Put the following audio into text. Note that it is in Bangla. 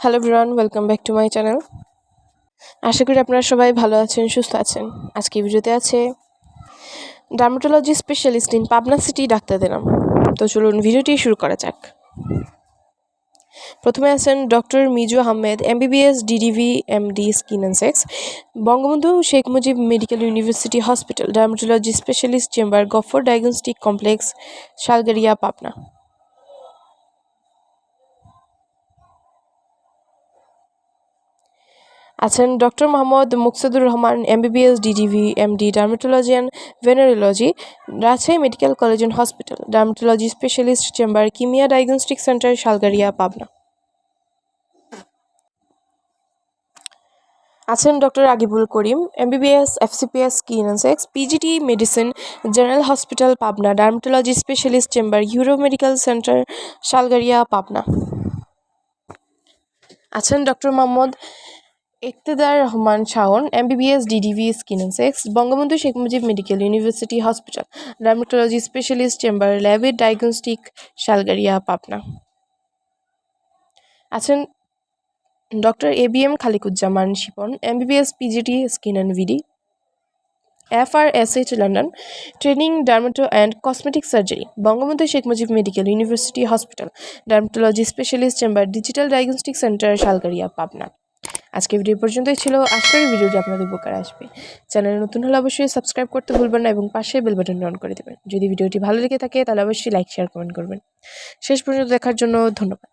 Hello bran welcome back to my channel আশা করি আপনারা সবাই ভালো আছেন, সুস্থ আছেন। আজকে ভিডিওতে আছে dermatology specialist in Pabna city ডাক্তারদের নাম তো চলুন ভিডিওটি শুরু করা যাক। প্রথমে আছেন doctor Miju Ahmed MBBS DDV MD skin and sex Bangabandhu Sheikh Mujib medical university hospital dermatology specialist chamber Gafor diagnostic complex Shalgaria Pabna আছেন doctor Mohammad Muksudur Rahman, MBBS, DDV, MD dermatology and venereology, Rajshahi medical college and hospital, dermatology specialist, chamber, Kimia diagnostic centre, Shalgaria, Pabna. আছেন doctor Agibul Karim, MBBS, FCPS, skin and sex, PGT medicine, general hospital, Pabna, dermatology specialist, chamber euro medical centre, Shalgaria, Pabna. আছেন doctor Mohammad Iktedar Rahman Shaon, MBBS and sex, Bangabandhu Sheikh Mujib medical university hospital dermatology specialist, chamber ল্যাবের ডায়াগনস্টিক, শালগারিয়া, পাবনা। আছেন doctor A B M Khalikuzzaman Shipon, MBBS PGT skin and VD, F R S H, London, training dermato and cosmetic surgery, Bangabandhu Sheikh Mujib medical university hospital, dermatology specialist, chamber digital diagnostic centre, Shalgaria, Pabna. আজকে ভিডিও পর্যন্তই ছিল। আজকের ভিডিওটি আপনাদের উপকার আসবে। চ্যানেলে নতুন হলে অবশ্যই সাবস্ক্রাইব করতে ভুলবেন না এবং পাশে বেল বাটন অন করে দেবেন। যদি ভিডিওটি ভালো লেগে থাকে, তাহলে অবশ্যই লাইক শেয়ার কমেন্ট করবেন। শেষ পর্যন্ত দেখার জন্য ধন্যবাদ।